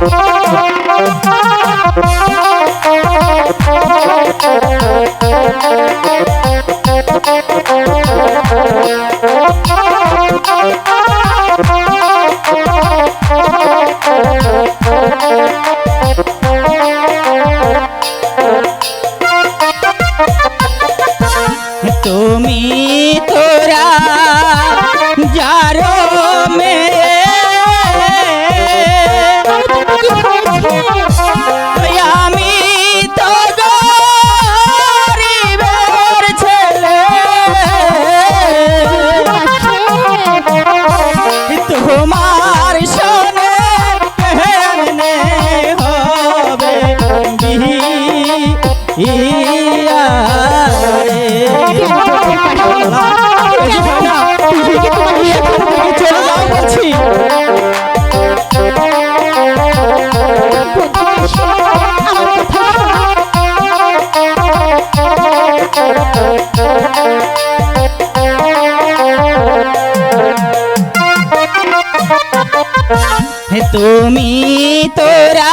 Thank you. তুমি তোরা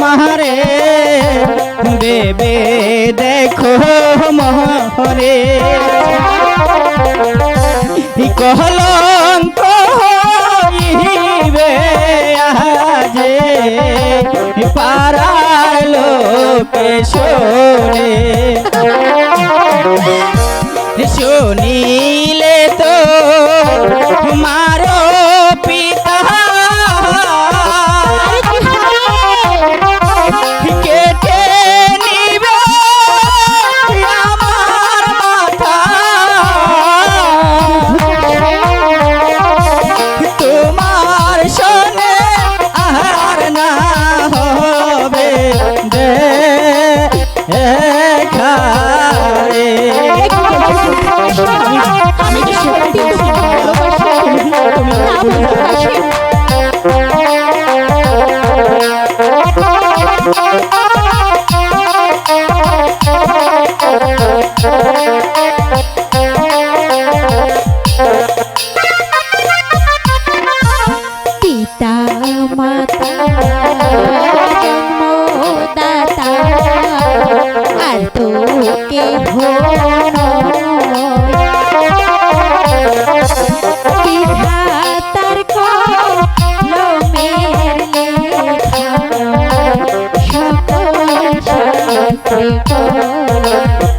মহারে দেবে দেখো মহারে। কহলন্ত হইবে আজে পারার লোকে শোনে। শুনিলে তো মারে আমি আমি শাস্ত্রে বিধি